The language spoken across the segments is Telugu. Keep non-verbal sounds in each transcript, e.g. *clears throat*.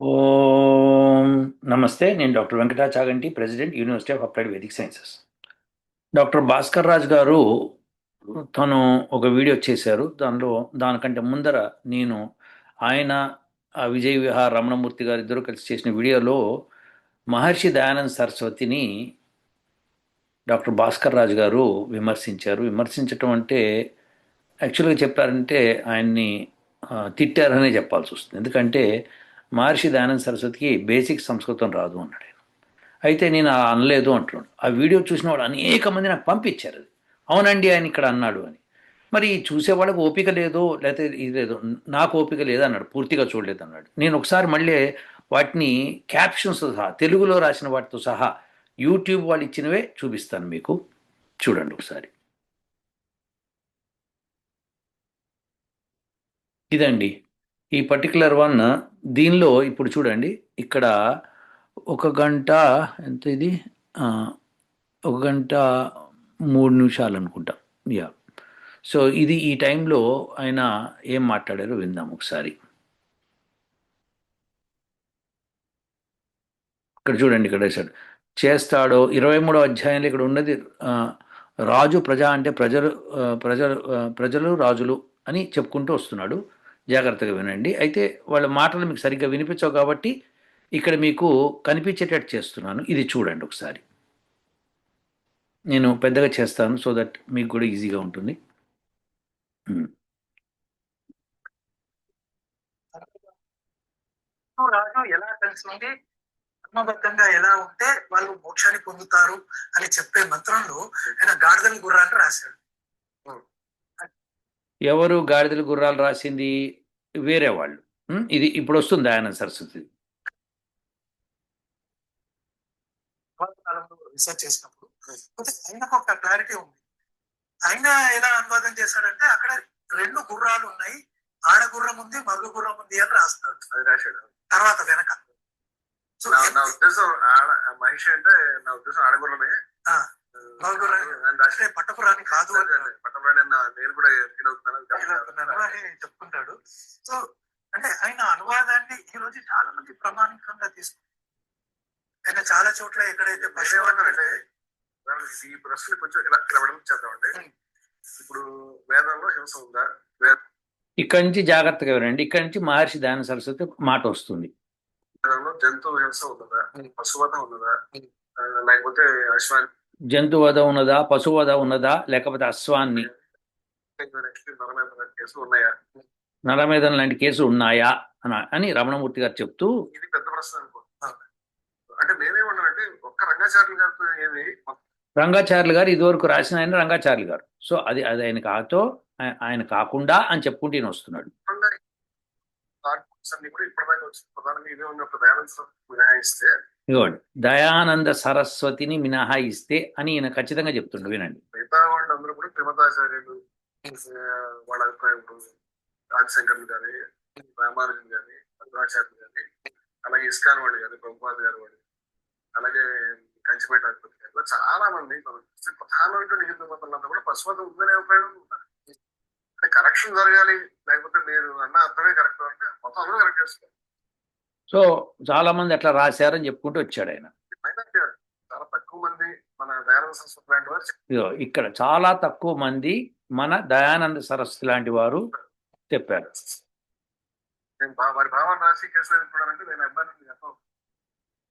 ఓం నమస్తే నేను doctor Venkata Chaganti president university of applied Vedic sciences. Doctor Bhaskar Raj గారు తను ఒక వీడియో చేశారు. దానిలో దానికంటే ముందర నేను ఆయన విజయ్ విహార్ రమణమూర్తి గారు ఇద్దరు కలిసి చేసిన వీడియోలో మహర్షి దయానంద్ సరస్వతిని డాక్టర్ భాస్కర్ రాజ్ గారు విమర్శించారు. విమర్శించటం అంటే యాక్చువల్గా చెప్పారంటే ఆయన్ని తిట్టారనే చెప్పాల్సి వస్తుంది. ఎందుకంటే మహర్షి దయానంద సరస్వతికి బేసిక్ సంస్కృతం రాదు అన్నాడు ఆయన. అయితే నేను అనలేదు అంటున్నాడు. ఆ వీడియో చూసిన వాడు అనేక మంది నాకు పంపించారు అది. అవునండి ఆయన ఇక్కడ అన్నాడు అని. మరి చూసేవాళ్ళకి ఓపిక లేదో లేకపోతే ఇది లేదో నాకు ఓపిక లేదు అన్నాడు. పూర్తిగా చూడలేదు అన్నాడు. నేను ఒకసారి మళ్ళీ వాటిని క్యాప్షన్స్ సహా తెలుగులో రాసిన వాటితో సహా యూట్యూబ్ వాళ్ళు ఇచ్చినవే చూపిస్తాను మీకు. చూడండి ఒకసారి. ఇదండి. ఈ పర్టికులర్ వన్ దీనిలో ఇప్పుడు చూడండి ఇక్కడ ఒక గంట ఎంత ఇది? ఒక గంట మూడు నిమిషాలు అనుకుంటా. యా సో ఇది ఈ టైంలో ఆయన ఏం మాట్లాడారో విందాం ఒకసారి. ఇక్కడ చూడండి ఇక్కడ వేశాడు. చేస్తాడో ఇరవై మూడో అధ్యాయంలో ఇక్కడ ఉన్నది రాజు ప్రజ అంటే ప్రజలు ప్రజలు ప్రజలు రాజులు అని చెప్పుకుంటూ వస్తున్నాడు. జాగ్రత్తగా వినండి. అయితే వాళ్ళ మాటలు మీకు సరిగ్గా వినిపించవు కాబట్టి ఇక్కడ మీకు కనిపించేటట్టు చేస్తున్నాను. ఇది చూడండి ఒకసారి. నేను పెద్దగా చేస్తాను సో దట్ మీకు కూడా ఈజీగా ఉంటుంది. Hmm. రాజు ఎలా కలిసి ఉండి ధర్మబద్ధంగా ఎలా ఉంటే వాళ్ళు మోక్షాన్ని పొందుతారు అని చెప్పే మంత్రంలో ఆయన గాడిదల గుర్రాన్ని రాశాడు. ఎవరు గాడిదల గుర్రాలు రాసింది? వేరే వాళ్ళు. ఇది ఇప్పుడు వస్తుంది ఆయన సరస్వతి. తర్వాత కాలంలో రీసెర్చ్ చేసినప్పుడు ఆయనకు ఒక క్లారిటీ ఉంది. ఆయన ఎలా అనువాదం చేశాడంటే అక్కడ రెండు గుర్రాలు ఉన్నాయి. ఆడ గుర్రం ఉంది మగ గుర్రం ఉంది అని రాస్తాడు. అది రాశాడు. తర్వాత వెనక. సో నా ఉద్దేశం ఆడ మహిషి అంటే నా ఉద్దేశం ఆడగుర్రమే అంటే పట్టపురాణి కాదు నేను కూడా ఫీల్ అవుతున్నాను అని చెప్పుకుంటాడు. సో అంటే ఆయన అనువాదాన్ని ఈ రోజు చాలా మంది ప్రామాణికంగా తీసుకుంటారు ఆయన చాలా చోట్ల ఎక్కడైతే నేనేమన్నానంటే ఈ ప్రశ్న కొంచెం ఇలా ఇలా చేద్దామంటే ఇప్పుడు వేదంలో హింస ఉందా? ఇక్కడి నుంచి జాగ్రత్తగా వినండి. ఇక్కడి నుంచి మహర్షి దాన సరస్వతి మాట వస్తుంది. వేదంలో జంతువు హింస ఉన్నదా? పశువత ఉన్నదా? లేకపోతే అశ్వాన్ని జంతువధ ఉన్నదా పశువధ ఉన్నదా లేకపోతే అశ్వాన్ని? నరమేధ లాంటి కేసులు ఉన్నాయా? అని అని రమణమూర్తి గారు చెప్తూ ఇది పెద్ద ప్రశ్న అనుకో. అంటే నేనేమన్నానంటే ఒక్క రంగాచార్యులు గారితో ఏమి? రంగాచార్యులు గారు ఇదివరకు రాసిన ఆయన రంగాచార్యులు గారు. సో అది అది ఆయన కాతో ఆయ- ఆయన కాకుండా అని చెప్పుకుంటూ ఈయన వస్తున్నాడు. ఇప్పటిదాకా వచ్చింది ప్రధానంగా ఇదే ఉన్నప్పుడు సరస్వతి మినహాయిస్తే ఇదిగోండి దయానంద సరస్వతిని మినహాయిస్తే అని ఈయన ఖచ్చితంగా చెప్తుండు వినండి. మిగతా వాళ్ళందరూ కూడా త్రిమతాచార్యులు ఆ, వాళ్ళ అభిప్రాయం రాజశంకర్లు కానీ రామానుజన్ కానీ భద్రాచార్యులు కానీ అలాగే ఇస్కాన్ వాళ్ళు కానీ ప్రభుపాద్ గారు వాళ్ళు అలాగే కంచిపేట అధిపతి గారు చాలా మంది మనం చూస్తే ప్రధానమైనటువంటి హిందూ మతంలో కూడా పశువత ఉందనే అభిప్రాయం అంటే కరెక్షన్ జరగాలి లేకపోతే మీరు అన్న అర్థమే కరెక్ట్ అంటే మొత్తం అందరూ కరెక్ట్ చేస్తారు. సో చాలా మంది అట్లా రాశారని చెప్పుకుంటూ వచ్చాడు ఆయన ఇక్కడ చాలా తక్కువ మంది మన దయానంద సరస్వతి లాంటి వారు చెప్పారు.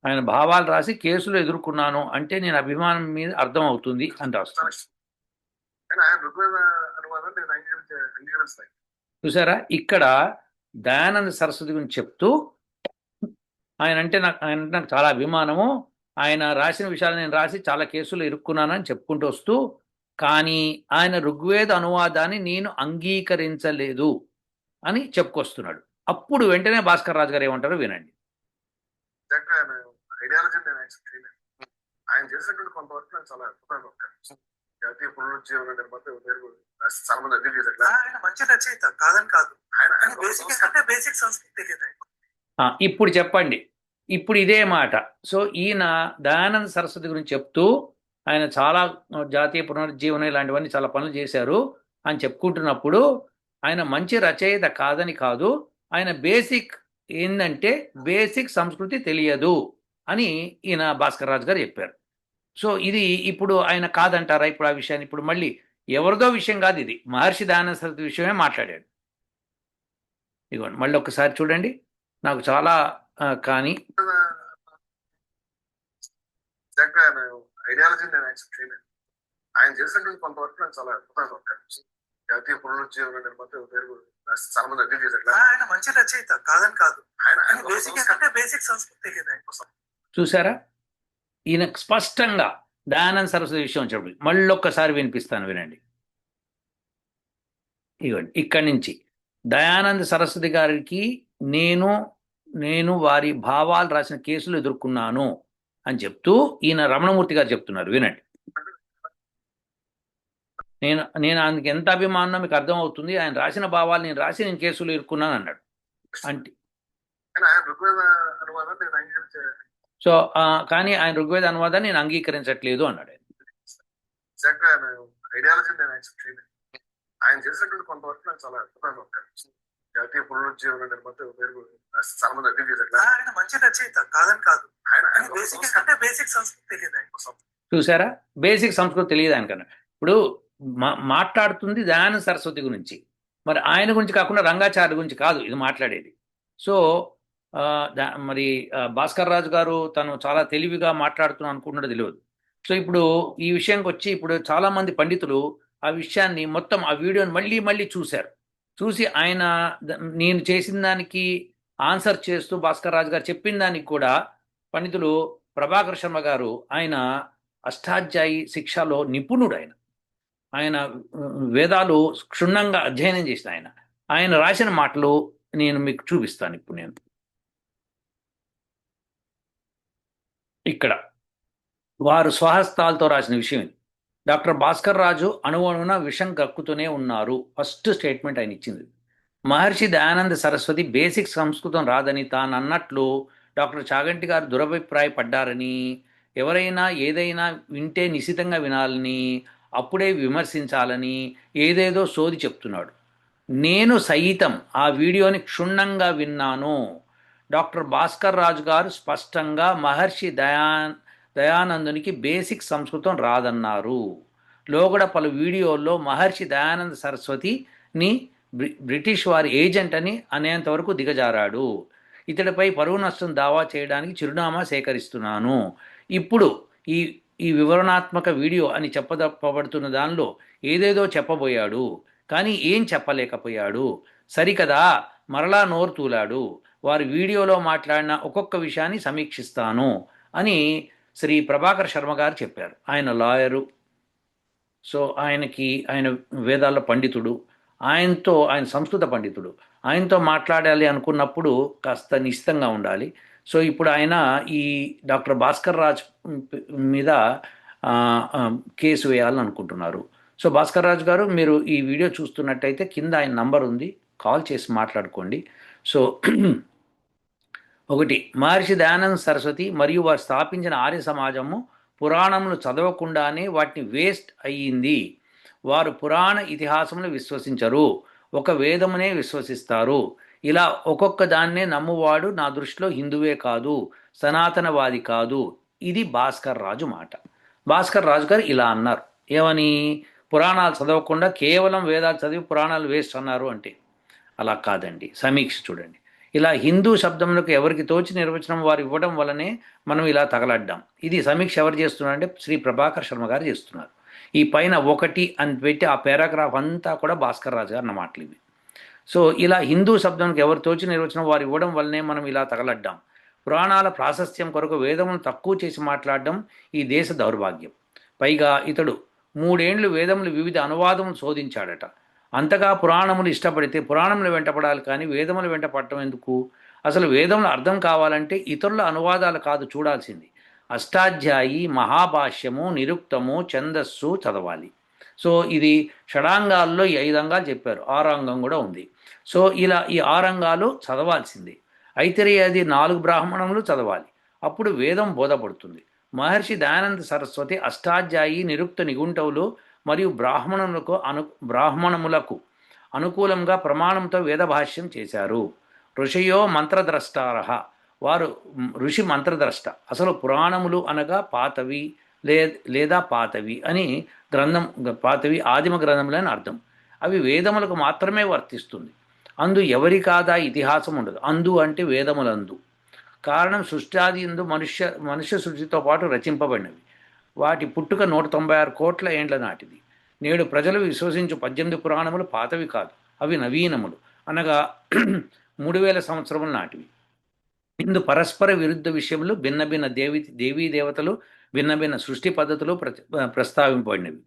ఆయన భావాలు రాసి కేసులు ఎదుర్కొన్నాను అంటే నేను అభిమానం మీద అర్థం అవుతుంది అని రాస్తాను చూసారా? ఇక్కడ దయానంద సరస్వతి గురించి చెప్తూ ఆయన అంటే నాకు ఆయన అంటే నాకు చాలా అభిమానము. ఆయన రాసిన విషయాలు నేను రాసి చాలా కేసులు ఇరుక్కున్నానని చెప్పుకుంటూ వస్తూ కానీ ఆయన ఋగ్వేద అనువాదాన్ని నేను అంగీకరించలేదు అని చెప్పుకొస్తున్నాడు. అప్పుడు వెంటనే భాస్కర్ రాజు గారు ఏమంటారో వినండి. ఆయన చేసినటువంటి కొంతవరకు నేను చాలా అద్భుతంగా ఉంటాను జాతీయ పునరుజ్జీవన నిర్మాత చాలా మంది అగ్రి చేశారు ఆయన మంచి రచయిత కాదని కాదు. ఆయన బేసిక్ అంటే బేసిక్ సంస్కృతి ఇప్పుడు చెప్పండి. ఇప్పుడు ఇదే మాట. సో ఈయన దయానంద సరస్వతి గురించి చెప్తూ ఆయన చాలా జాతీయ పునరుజ్జీవనం ఇలాంటివన్నీ చాలా పనులు చేశారు అని చెప్పుకుంటున్నప్పుడు ఆయన మంచి రచయిత కాదని కాదు ఆయన బేసిక్ ఏంటంటే బేసిక్ సంస్కృతి తెలియదు అని ఈయన భాస్కర్ రాజు గారు చెప్పారు. సో ఇది ఇప్పుడు ఆయన కాదంటారా ఇప్పుడు ఆ విషయాన్ని? ఇప్పుడు మళ్ళీ ఎవరిదో విషయం కాదు ఇది. మహర్షి దయానంద విషయమే మాట్లాడాడు. ఇదిగోండి మళ్ళీ ఒకసారి చూడండి. నాకు చాలా కానీ ఐడియాలజీ నేను యాక్సెప్ట్ చేయలేదు. ఆయన చేసినటువంటి కొంతవరకు నాకు చాలా అద్భుతంగా ఉంటాను. జాతీయ పునరుజ్జీవన నిర్మాత పేరు చాలా మంది అర్థం చేశారు. ఆయన మంచి రచయిత కాదని కాదు. ఆయన బేసిక్ ఏంటంటే బేసిక్ సంస్కృతి తెలియదు ఆయన. కోసం చూసారా? ఈయన స్పష్టంగా దయానంద సరస్వతి విషయం వచ్చినప్పుడు మళ్ళీ ఒక్కసారి వినిపిస్తాను వినండి. ఇవ్వండి ఇక్కడి నుంచి. దయానంద సరస్వతి గారికి నేను నేను వారి భావాలు రాసిన కేసులు ఎదుర్కొన్నాను అని చెప్తూ ఈయన రమణమూర్తి గారు చెప్తున్నారు. వినండి. నేను నేను ఆయనకి ఎంత అభిమానం మీకు అర్థమవుతుంది. ఆయన రాసిన భావాలు నేను రాసి నేను కేసులు ఎదుర్కొన్నాను అన్నాడు. అంటే సో కానీ ఆయన ఋగ్వేద అనువాదాన్ని నేను అంగీకరించట్లేదు అన్నాడు ఆయన. చేసినటువంటి కొంతవరకు నాకు చాలా అద్భుతంగా ఉంటాను జాతీయ పునరుజ్జీవన నిర్మాత పేరు చాలా ఆయన మంచి రచయిత కాదని కాదు. ఆయన బేసిక్ ఏంటంటే బేసిక్ సంస్కృతి. తెలియదు ఆయన కోసం చూసారా? బేసిక్ సంస్కృతి తెలియదు ఆయనకన్నా. ఇప్పుడు మా మాట్లాడుతుంది దయానంద సరస్వతి గురించి. మరి ఆయన గురించి కాకుండా రంగాచార్య గురించి కాదు ఇది మాట్లాడేది. సో మరి భాస్కర్ రాజు గారు తను చాలా తెలివిగా మాట్లాడుతున్నా అనుకుంటున్నది తెలియదు. సో ఇప్పుడు ఈ విషయంకి వచ్చి ఇప్పుడు చాలా మంది పండితులు ఆ విషయాన్ని మొత్తం ఆ వీడియోని మళ్ళీ మళ్ళీ చూశారు. చూసి ఆయన నేను చేసిన దానికి ఆన్సర్ చేస్తూ భాస్కర్ రాజు గారు చెప్పిన దానికి కూడా పండితులు ప్రభాకర్ శర్మ గారు ఆయన అష్టాధ్యాయి శిక్షలో నిపుణుడు ఆయన ఆయన వేదాలు క్షుణ్ణంగా అధ్యయనం చేసిన ఆయన. ఆయన రాసిన మాటలు నేను మీకు చూపిస్తాను ఇప్పుడు నేను. ఇక్కడ. వారు స్వహస్తాలతో రాసిన విషయం ఇది. డాక్టర్ భాస్కర్ రాజు అణువణున విషం కక్కుతూనే ఉన్నారు. ఫస్ట్ స్టేట్మెంట్ ఆయన ఇచ్చింది. మహర్షి దయానంద సరస్వతి బేసిక్ సంస్కృతం రాదని తాను అన్నట్లు డాక్టర్ చాగంటి గారు దురభిప్రాయపడ్డారని ఎవరైనా ఏదైనా వింటే నిశితంగా వినాలని అప్పుడే విమర్శించాలని ఏదేదో సోది చెప్తున్నాడు. నేను సైతం ఆ వీడియోని క్షుణ్ణంగా విన్నాను. డాక్టర్ భాస్కర్ రాజు గారు స్పష్టంగా మహర్షి దయా దయానందునికి బేసిక్ సంస్కృతం రాదన్నారు. లోగడ పలు వీడియోల్లో మహర్షి దయానంద సరస్వతిని బ్రి- బ్రిటిష్ వారి ఏజెంట్ అని అనేంతవరకు దిగజారాడు. ఇతడిపై పరువు నష్టం దావా చేయడానికి చిరునామా సేకరిస్తున్నాను. ఇప్పుడు ఈ ఈ వివరణాత్మక వీడియో అని చెప్పదప్పబడుతున్న దానిలో ఏదేదో చెప్పబోయాడు. కానీ ఏం చెప్పలేకపోయాడు. సరికదా? మరలా నోరు తూలాడు. వారి వీడియోలో మాట్లాడిన ఒక్కొక్క విషయాన్ని సమీక్షిస్తాను అని శ్రీ ప్రభాకర్ శర్మ గారు చెప్పారు. ఆయన లాయరు. సో ఆయనకి ఆయన వేదాల పండితుడు. ఆయనతో ఆయన సంస్కృత పండితుడు. ఆయనతో మాట్లాడాలి అనుకున్నప్పుడు కాస్త నిశ్చితంగా ఉండాలి. సో ఇప్పుడు ఆయన ఈ డాక్టర్ భాస్కర్ రాజ్ మీద కేసు వేయాలని అనుకుంటున్నారు. సో భాస్కర్ రాజు గారు మీరు ఈ వీడియో చూస్తున్నట్టయితే కింద ఆయన నంబర్ ఉంది. కాల్ చేసి మాట్లాడుకోండి. సో ఒకటి మహర్షి దయానంద సరస్వతి మరియు వారు స్థాపించిన ఆర్య సమాజము పురాణములు చదవకుండానే వాటిని వేస్ట్ అయ్యింది. వారు పురాణ ఇతిహాసములు విశ్వసించరు. ఒక వేదమునే విశ్వసిస్తారు. ఇలా ఒక్కొక్క దాన్నే నమ్మువాడు నా దృష్టిలో హిందువే కాదు సనాతనవాది కాదు. ఇది భాస్కర్ రాజు మాట. భాస్కర్ రాజు గారు ఇలా అన్నారు. ఏమని? పురాణాలు చదవకుండా కేవలం వేదాలు చదివి పురాణాలు వేస్ట్ అన్నారు అంటే. అలా కాదండి. సమీక్ష చూడండి. ఇలా హిందూ శబ్దములకు ఎవరికి తోచి నిర్వచనం వారు ఇవ్వడం వలనే మనం ఇలా తగలడ్డాం. ఇది సమీక్ష ఎవరు చేస్తున్నారంటే శ్రీ ప్రభాకర్ శర్మ గారు చేస్తున్నారు. ఈ పైన ఒకటి అని పెట్టి ఆ పారాగ్రాఫ్ అంతా కూడా భాస్కర్ రాజు గారు మాటలు ఇవి. సో ఇలా హిందూ శబ్దానికి ఎవరు తోచి నిర్వచనం వారు ఇవ్వడం వల్లనే మనం ఇలా తగలడ్డాం. పురాణాల ప్రాశస్త్యం కొరకు వేదమును తక్కువ చేసి మాట్లాడడం ఈ దేశ దౌర్భాగ్యం. పైగా ఇతడు మూడేండ్లు వేదములు వివిధ అనువాదములు శోధించాడట. అంతగా పురాణములు ఇష్టపడితే పురాణములు వెంటపడాలి కానీ వేదములు వెంట పడటం ఎందుకు? అసలు వేదములు అర్థం కావాలంటే ఇతరుల అనువాదాలు కాదు చూడాల్సింది. అష్టాధ్యాయి మహాభాష్యము నిరుక్తము ఛందస్సు చదవాలి. సో ఇది షడాంగాల్లో ఈ ఐదు అంగాలు చెప్పారు. ఆరు అంగం కూడా ఉంది. సో ఇలా ఈ ఆరు అంగాలు చదవాల్సింది. ఐతిరేయది నాలుగు బ్రాహ్మణములు చదవాలి. అప్పుడు వేదం బోధపడుతుంది. మహర్షి దయానంద సరస్వతి అష్టాధ్యాయి నిరుక్త నిగుంటవులు మరియు బ్రాహ్మణులకు అను బ్రాహ్మణములకు అనుకూలంగా ప్రమాణంతో వేదభాష్యం చేశారు. ఋషయో మంత్రద్రష్టారహ వారు ఋషి మంత్రద్రష్ట. అసలు పురాణములు అనగా పాతవి లే లేదా పాతవి అని గ్రంథం పాతవి ఆదిమ గ్రంథములు అని అర్థం. అవి వేదములకు మాత్రమే వర్తిస్తుంది. అందు ఎవరి కాదా ఇతిహాసం ఉండదు. అందు అంటే వేదములందు. కారణం సృష్టాది ఎందు మనుష్య మనుష్య సృష్టితో పాటు రచింపబడినవి. వాటి పుట్టుక నూట తొంభై ఆరు కోట్ల ఏండ్ల నాటిది. నేడు ప్రజలు విశ్వసించు పద్దెనిమిది పురాణములు పాతవి కాదు అవి నవీనములు. అనగా *clears throat* మూడు వేల సంవత్సరముల నాటివి. ఇందు పరస్పర విరుద్ధ విషయంలో భిన్న భిన్న దేవి దేవీ దేవతలు భిన్న భిన్న సృష్టి పద్ధతులు ప్రస్తావింపబడినవి.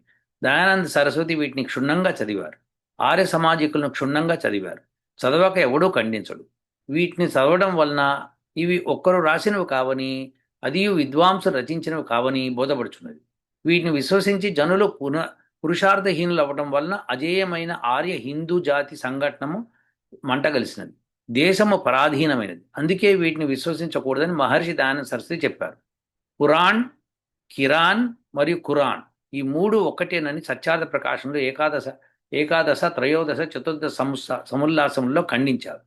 దయానంద సరస్వతి వీటిని క్షుణ్ణంగా చదివారు. ఆర్య సమాజికులను క్షుణ్ణంగా చదివారు. చదవక ఎవడూ ఖండించడు. వీటిని చదవడం వలన ఇవి ఒక్కరు రాసినవి కావని అది విద్వాంసులు రచించినవి కావని బోధపడుచున్నది. వీటిని విశ్వసించి జనులు పున పురుషార్థహీనులు అవ్వటం వలన అజేయమైన ఆర్య హిందూ జాతి సంఘటనము మంటగలిసినది. దేశము పరాధీనమైనది. అందుకే వీటిని విశ్వసించకూడదని మహర్షి దయానంద సరస్వతి చెప్పారు. పురాణ్ కిరాన్ మరియు ఖురాన్ ఈ మూడు ఒక్కటేనని సత్యార్థ ప్రకాశంలో ఏకాదశ ఏకాదశ త్రయోదశ చతుర్దశ సముస ఖండించారు.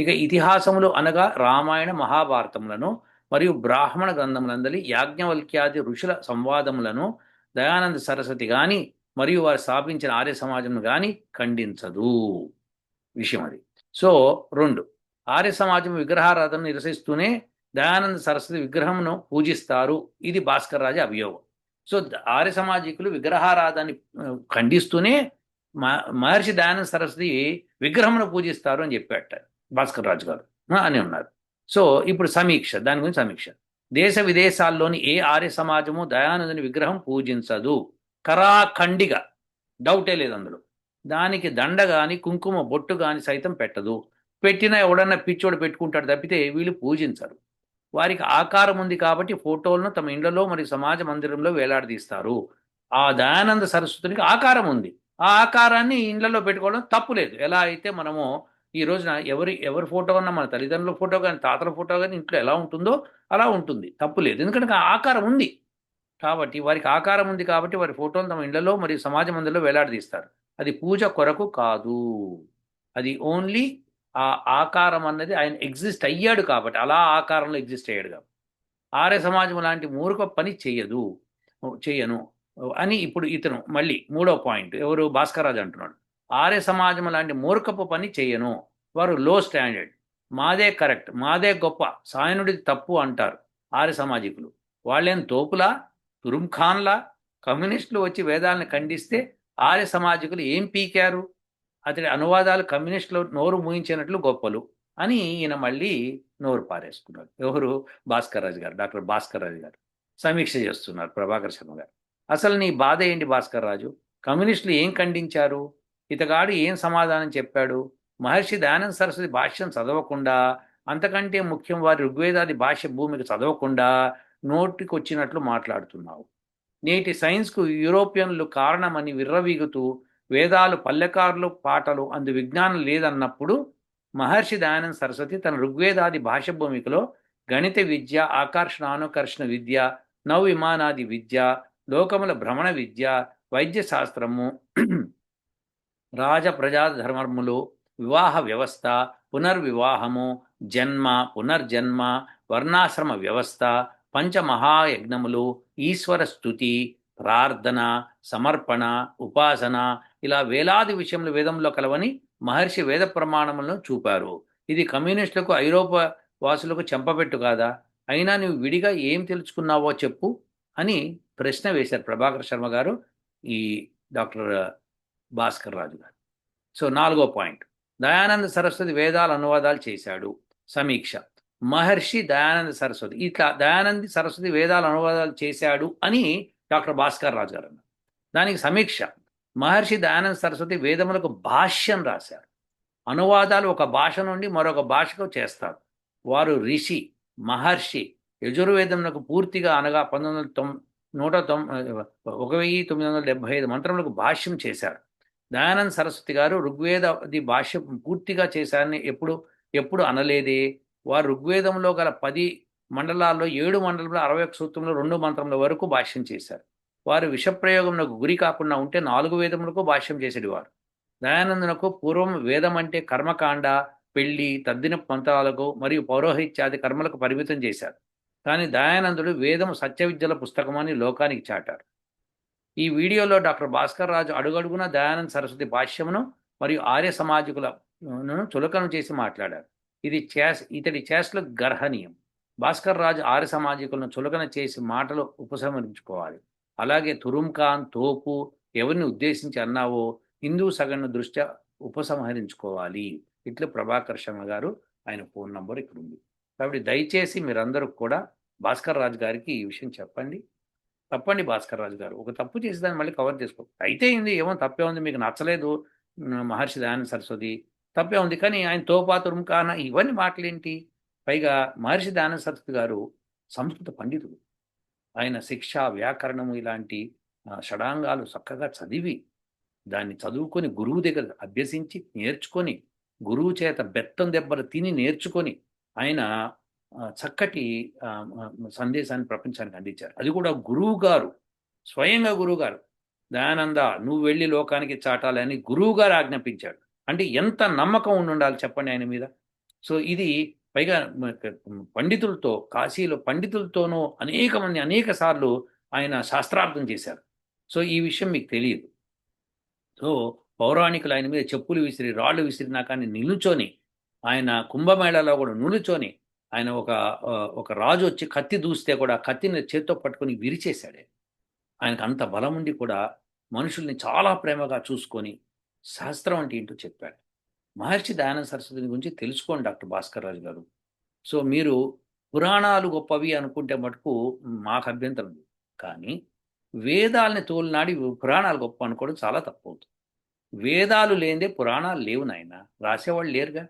ఇక ఇతిహాసములు అనగా రామాయణ మహాభారతములను మరియు బ్రాహ్మణ గ్రంథములందలి యాజ్ఞవల్క్యాది ఋషుల సంవాదములను దయానంద సరస్వతి గాని మరియు వారు స్థాపించిన ఆర్య సమాజం గాని ఖండించదు. విషయం అది. సో రెండు. ఆర్య సమాజం విగ్రహారాధన నిరసిస్తూనే దయానంద సరస్వతి విగ్రహమును పూజిస్తారు. ఇది భాస్కర్ రాజు అభియోగం. సో ఆర్య సమాజికులు విగ్రహారాధాన్ని ఖండిస్తూనే మ- మహర్షి దయానంద సరస్వతి విగ్రహమును పూజిస్తారు అని చెప్పాట భాస్కర్ రాజు గారు అని ఉన్నారు. సో ఇప్పుడు సమీక్ష దాని గురించి సమీక్ష. దేశ విదేశాల్లోని ఏ ఆర్య సమాజము దయానందుని విగ్రహం పూజించదు. కరాఖండిగా. డౌటే లేదు అందులో. దానికి దండ గాని కుంకుమ బొట్టు గాని సైతం పెట్టదు. పెట్టినా ఎవడన్నా పిచ్చోడు పెట్టుకుంటాడు తప్పితే వీళ్ళు పూజించరు. వారికి ఆకారం ఉంది కాబట్టి ఫోటోలను తమ ఇండ్లలో మరియు సమాజ మందిరంలో వేలాడదీస్తారు. ఆ దయానంద సరస్వతికి ఆకారం ఉంది. ఆ ఆకారాన్ని ఇండ్లలో పెట్టుకోవడం తప్పు లేదు. ఎలా అయితే మనము ఈ రోజున ఎవరి ఎవరి ఫోటో అన్నా మన తల్లిదండ్రుల ఫోటో కానీ తాతల ఫోటో కానీ ఇంట్లో ఎలా ఉంటుందో అలా ఉంటుంది. తప్పు లేదు. ఎందుకంటే ఆకారం ఉంది. కాబట్టి వారికి ఆకారం ఉంది కాబట్టి వారి ఫోటోలు తమ ఇళ్ళలో మరియు సమాజ మందిరంలో వేలాడదీస్తారు. అది పూజ కొరకు కాదు. అది ఓన్లీ ఆ ఆకారం అన్నది ఆయన ఎగ్జిస్ట్ అయ్యాడు కాబట్టి అలా ఆకారంలో ఎగ్జిస్ట్ అయ్యాడు కాబట్టి. ఆర్య సమాజం లాంటి మూర్ఖ పని చేయదు. చేయను. అని ఇప్పుడు ఇతను మళ్ళీ మూడో పాయింట్. ఎవరు? భాస్కరాజు అంటున్నాడు. ఆర్య సమాజం లాంటి మూర్ఖపు పని చేయను. వారు లో స్టాండర్డ్ మాదే కరెక్ట్ మాదే గొప్ప సాయనుడిది తప్పు అంటారు ఆర్య సామాజికులు. వాళ్ళేం తోపులా తురుంఖాన్లా కమ్యూనిస్టులు వచ్చి వేదాలను ఖండిస్తే ఆర్య సమాజికులు ఏం పీకారు? అతడి అనువాదాలు కమ్యూనిస్టులు నోరు మూయించినట్లు గొప్పలు అని ఈయన మళ్ళీ నోరు పారేసుకున్నారు ఎవరు? భాస్కర్ రాజు గారు డాక్టర్ భాస్కర్ రాజు గారు. సమీక్ష చేస్తున్నారు ప్రభాకర్ శర్మ గారు. అసలు నీ బాధ ఏంటి భాస్కర్ రాజు? కమ్యూనిస్టులు ఏం ఖండించారు? ఇతగాడు ఏం సమాధానం చెప్పాడు? మహర్షి దయానంద సరస్వతి భాష్యం చదవకుండా అంతకంటే ముఖ్యం వారి ఋగ్వేదాది భాష్య భూమికి చదవకుండా నోటికి వచ్చినట్లు మాట్లాడుతున్నావు. నేటి సైన్స్కు యూరోపియన్లు కారణమని విర్రవీగుతూ వేదాలు పల్లెకారులు పాటలు అందు విజ్ఞానం లేదన్నప్పుడు మహర్షి దయానంద సరస్వతి తన ఋగ్వేదాది భాష భూమికలో గణిత విద్య ఆకర్షణ అనుకర్షణ విద్య నవ విమానాది విద్య లోకముల భ్రమణ విద్య వైద్య రాజ ప్రజాధర్మములు వివాహ వ్యవస్థ పునర్వివాహము జన్మ పునర్జన్మ వర్ణాశ్రమ వ్యవస్థ పంచమహాయజ్ఞములు ఈశ్వర స్థుతి ప్రార్థన సమర్పణ ఉపాసన ఇలా వేలాది విషయములు వేదంలో కలవని మహర్షి వేద ప్రమాణములను చూపారు. ఇది కమ్యూనిస్టులకు ఐరోపా వాసులకు చెంపబెట్టు కాదా? అయినా నువ్వు విడిగా ఏం తెలుసుకున్నావో చెప్పు అని ప్రశ్న వేశారు ప్రభాకర్ శర్మ గారు ఈ డాక్టర్ భాస్కర్ రాజు గారు. సో నాలుగో పాయింట్. దయానంద సరస్వతి వేదాల అనువాదాలు చేశాడు. సమీక్ష. మహర్షి దయానంద సరస్వతి. ఇట్లా దయానంద సరస్వతి వేదాల అనువాదాలు చేశాడు అని డాక్టర్ భాస్కర్ రాజు గారు అన్నారు. దానికి సమీక్ష. మహర్షి దయానంద సరస్వతి వేదములకు భాష్యం రాశారు. అనువాదాలు ఒక భాష నుండి మరొక భాషకు చేస్తారు. వారు రిషి మహర్షి యజుర్వేదములకు పూర్తిగా అనగా పంతొమ్మిది వందల తొమ్ నూట తొమ్ ఒక వెయ్యి తొమ్మిది వందల డెబ్బై ఐదు మంత్రములకు భాష్యం చేశారు. దయానంద సరస్వతి గారు ఋగ్వేదది భాష్యం పూర్తిగా చేశారని ఎప్పుడు ఎప్పుడు అనలేదే. వారు ఋగ్వేదంలో గల పది మండలాల్లో ఏడు మండలంలో అరవై ఒక సూత్రంలో రెండు మంత్రముల వరకు భాష్యం చేశారు. వారు విషప్రయోగమునకు గురి కాకుండా ఉంటే నాలుగు వేదములకు భాష్యం చేసేటివారు. దయానందునకు పూర్వం వేదం అంటే కర్మకాండ పెళ్ళి తద్దిన మంత్రాలకు మరియు పౌరోహిత్యాది కర్మలకు పరిమితం చేశారు. కానీ దయానందుడు వేదం సత్య విద్యల పుస్తకమని లోకానికి చాటారు. ఈ వీడియోలో డాక్టర్ భాస్కర్ రాజు అడుగడుగున దయానంద్ సరస్వతి భాష్యమును మరియు ఆర్య సమాజికులను చులకనం చేసి మాట్లాడారు. ఇది చేస్ ఇతడి చేసలు గర్హనీయం. భాస్కర్ రాజు ఆర్య సమాజికులను చులకన చేసి మాటలు ఉపసంహరించుకోవాలి. అలాగే తురుంఖాన్ తోపు ఎవరిని ఉద్దేశించి అన్నావో హిందూ సగన్ను దృష్ట్యా ఉపసంహరించుకోవాలి. ఇట్లా ప్రభాకర్ శర్మ గారు ఆయన ఫోన్ నంబర్ ఇక్కడ ఉంది కాబట్టి దయచేసి మీరందరూ కూడా భాస్కర్ రాజు గారికి ఈ విషయం చెప్పండి. తప్పండి భాస్కర్ రాజు గారు. ఒక తప్పు చేసి దాన్ని మళ్ళీ కవర్ చేసుకో. అయితే ఏంది? ఏమో తప్పే ఉంది మీకు నచ్చలేదు. మహర్షి దయానంద సరస్వతి. తప్పే ఉంది కానీ ఆయన తోపా కాన? ఇవన్నీ మాటలేంటి? పైగా మహర్షి దయానంద సరస్వతి గారు సంస్కృత పండితుడు ఆయన శిక్ష వ్యాకరణము ఇలాంటి షడాంగాలు చక్కగా చదివి దాన్ని చదువుకొని గురువు దగ్గర అభ్యసించి నేర్చుకొని గురువు చేత బెత్తం దెబ్బలు తిని నేర్చుకొని ఆయన చక్కటి సందేశాన్ని ప్రపంచానికి అందించారు. అది కూడా గురువు గారు స్వయంగా గురువు గారు దయానంద నువ్వు వెళ్ళి లోకానికి చాటాలని గురువు గారు ఆజ్ఞాపించాడు అంటే ఎంత నమ్మకం ఉండాలి చెప్పండి ఆయన మీద. సో ఇది పైగా పండితులతో కాశీలో పండితులతోనూ అనేక మంది అనేక సార్లు ఆయన శాస్త్రార్థం చేశారు. సో ఈ విషయం మీకు తెలియదు. సో పౌరాణికులు ఆయన మీద చెప్పులు విసిరి రాళ్ళు విసిరినా కానీ నిలుచొని ఆయన కుంభమేళాలో కూడా నిలుచొని ఆయన ఒక ఒక రాజు వచ్చి కత్తి దూస్తే కూడా కత్తిని చేత్తో పట్టుకొని విరిచేశాడే. ఆయనకు అంత బలం ఉండి కూడా మనుషుల్ని చాలా ప్రేమగా చూసుకొని శాస్త్రం అంటే ఏంటో చెప్పాడు. మహర్షి దయానంద సరస్వతిని గురించి తెలుసుకోండి డాక్టర్ భాస్కర్ రాజు గారు. సో మీరు పురాణాలు గొప్పవి అనుకుంటే మటుకు మాకు అభ్యంతరం లేదు. కానీ వేదాలని తోలినాడి పురాణాలు గొప్ప అనుకోవడం చాలా తప్పు అవుతుంది. వేదాలు లేనిదే పురాణాలు లేవు నాయన. రాసేవాళ్ళు లేరుగా.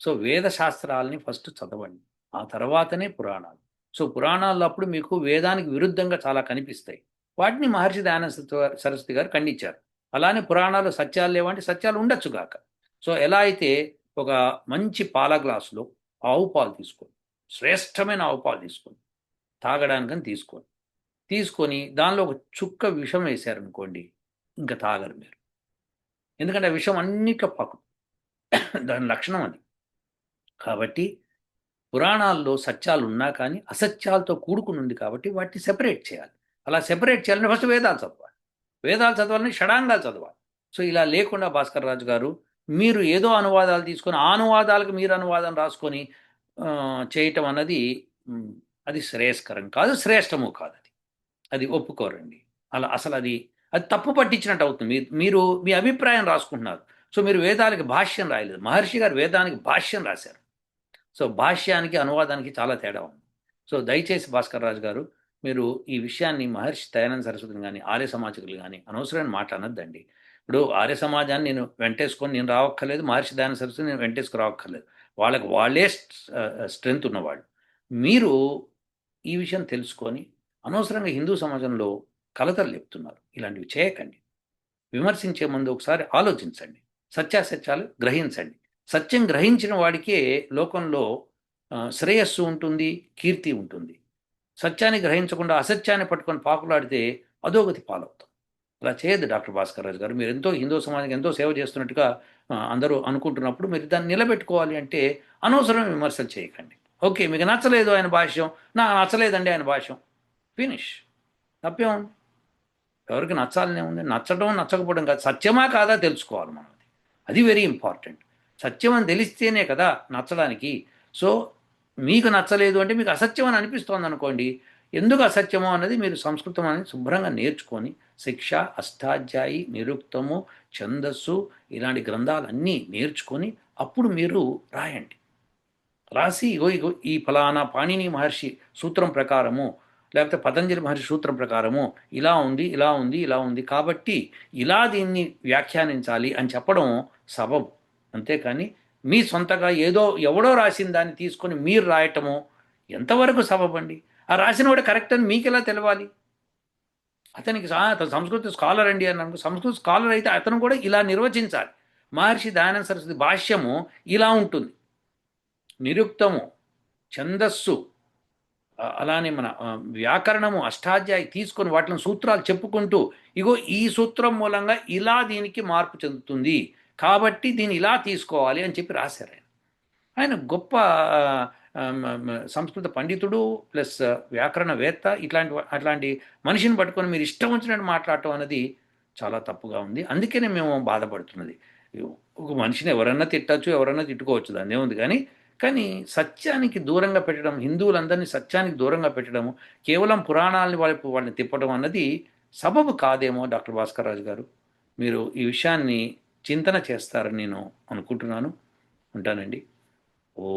సో వేద శాస్త్రాలని ఫస్ట్ చదవండి. ఆ తర్వాతనే పురాణాలు. సో పురాణాల్లో అప్పుడు మీకు వేదానికి విరుద్ధంగా చాలా కనిపిస్తాయి. వాటిని మహర్షి దయానంద సరస్వతి గారు ఖండించారు. అలానే పురాణాలు సత్యాలు లేవంటే సత్యాలు ఉండొచ్చు గాక. సో ఎలా అయితే ఒక మంచి పాల గ్లాసులో ఆవు పాలు తీసుకోండి. శ్రేష్టమైన ఆవు పాలు తీసుకోండి. తాగడానికని తీసుకోండి. తీసుకొని దానిలో ఒక చుక్క విషం వేశారనుకోండి ఇంకా తాగరు మీరు. ఎందుకంటే ఆ విషం అన్నిట్లో పాకు. దాని లక్షణం అది. కాబట్టి పురాణాల్లో సత్యాలు ఉన్నా కానీ అసత్యాలతో కూడుకుని ఉంది కాబట్టి వాటిని సెపరేట్ చేయాలి. అలా సెపరేట్ చేయాలంటే ఫస్ట్ వేదాలు చదవాలి. వేదాలు చదవాలని షడాంగాలు చదవాలి. సో ఇలా లేకుండా భాస్కర్ రాజు గారు మీరు ఏదో అనువాదాలు తీసుకొని ఆ అనువాదాలకు మీరు అనువాదం రాసుకొని చేయటం అన్నది అది శ్రేయస్కరం కాదు శ్రేష్టము కాదు అది. అది ఒప్పుకోరండి. అలా అసలు అది అది తప్పు పట్టించినట్టు అవుతుంది. మీరు మీరు మీ అభిప్రాయం రాసుకుంటున్నారు. సో మీరు వేదాలకి భాష్యం రాయలేదు. మహర్షి గారు వేదానికి భాష్యం రాశారు. సో భాష్యానికి అనువాదానికి చాలా తేడా ఉంది. సో దయచేసి భాస్కర్ రాజు గారు మీరు ఈ విషయాన్ని మహర్షి దయానంద సరస్వతిని కానీ ఆర్య సమాజకులు కానీ అనవసరమైన మాట అనొద్దండి. ఇప్పుడు ఆర్య సమాజాన్ని నేను వెంటేసుకొని నేను రావక్కర్లేదు మహర్షి దయానంద సరస్వతి నేను వెంటేసుకు రావక్కర్లేదు. వాళ్ళకి వాళ్ళే స్ట్రెంగ్త్ ఉన్నవాళ్ళు. మీరు ఈ విషయం తెలుసుకొని అనవసరంగా హిందూ సమాజంలో కలతలు చెప్తున్నారు ఇలాంటివి చేయకండి. విమర్శించే ముందు ఒకసారి ఆలోచించండి. సత్యాసత్యాలు గ్రహించండి. సత్యం గ్రహించిన వాడికే లోకంలో శ్రేయస్సు ఉంటుంది కీర్తి ఉంటుంది. సత్యాన్ని గ్రహించకుండా అసత్యాన్ని పట్టుకొని పాకులాడితే అధోగతి పాలవుతాం. అలా చేయదు డాక్టర్ భాస్కర్ రాజు గారు. మీరు ఎంతో హిందూ సమాజానికి ఎంతో సేవ చేస్తున్నట్టుగా అందరూ అనుకుంటున్నప్పుడు మీరు దాన్ని నిలబెట్టుకోవాలి అంటే అనవసరం విమర్శలు చేయకండి. ఓకే మీకు నచ్చలేదు ఆయన భాష్యం. నా నచ్చలేదండి ఆయన భాష్యం. ఫినిష్. తప్పేం ఎవరికి నచ్చాలనే ఉంది. నచ్చడం నచ్చకపోవడం కాదు. సత్యమా కాదా తెలుసుకోవాలి మనం అది వెరీ ఇంపార్టెంట్. సత్యం అని తెలిస్తేనే కదా నచ్చడానికి. సో మీకు నచ్చలేదు అంటే మీకు అసత్యం అని అనిపిస్తోంది అనుకోండి. ఎందుకు అసత్యమో అన్నది మీరు సంస్కృతం అనేది శుభ్రంగా నేర్చుకొని శిక్ష అష్టాధ్యాయి నిరుక్తము ఛందస్సు ఇలాంటి గ్రంథాలన్నీ నేర్చుకొని అప్పుడు మీరు రాయండి. రాసి ఇగో ఇగో ఈ ఫలానా పాణిని మహర్షి సూత్రం ప్రకారము లేకపోతే పతంజలి మహర్షి సూత్రం ప్రకారము ఇలా ఉంది ఇలా ఉంది ఇలా ఉంది కాబట్టి ఇలా దీన్ని వ్యాఖ్యానించాలి అని చెప్పడం సబబు. అంతేకాని మీ సొంతగా ఏదో ఎవడో రాసిన దాన్ని తీసుకొని మీరు రాయటము ఎంతవరకు సబబండి ఆ రాసిన వాడు కరెక్ట్ అని మీకు ఎలా తెలవాలి? అతనికి సా- సంస్కృత స్కాలర్ అండి అని అనుకో సంస్కృత స్కాలర్ అయితే అతను కూడా ఇలా నిర్వచించాలి. మహర్షి దయానంద సరస్వతి భాష్యము ఇలా ఉంటుంది. నిరుక్తము ఛందస్సు అలానే మన వ్యాకరణము అష్టాధ్యాయి తీసుకొని వాటిని సూత్రాలు చెప్పుకుంటూ ఇగో ఈ సూత్రం మూలంగా ఇలా దీనికి మార్పు చెందుతుంది. కాబట్టి దీన్ని ఇలా తీసుకోవాలి అని చెప్పి రాశారు ఆయన. ఆయన గొప్ప సంస్కృత పండితుడు ప్లస్ వ్యాకరణవేత్త. ఇట్లాంటి అట్లాంటి మనిషిని పట్టుకొని మీరు ఇష్టం వచ్చినట్టు మాట్లాడటం అనేది చాలా తప్పుగా ఉంది. అందుకనే మేము బాధపడుతున్నది. ఒక మనిషిని ఎవరన్నా తిట్టచ్చు ఎవరన్నా తిట్టుకోవచ్చు దాన్ని ఉంది కానీ కానీ సత్యానికి దూరంగా పెట్టడం హిందువులందరినీ సత్యానికి దూరంగా పెట్టడము కేవలం పురాణాలని వైపు వాళ్ళని తిప్పడం అన్నది సబబు కాదేమో డాక్టర్ భాస్కర్ రాజు గారు. మీరు ఈ విషయాన్ని చింతన చేస్తారని నేను అనుకుంటున్నాను. ఉంటానండి. ఓ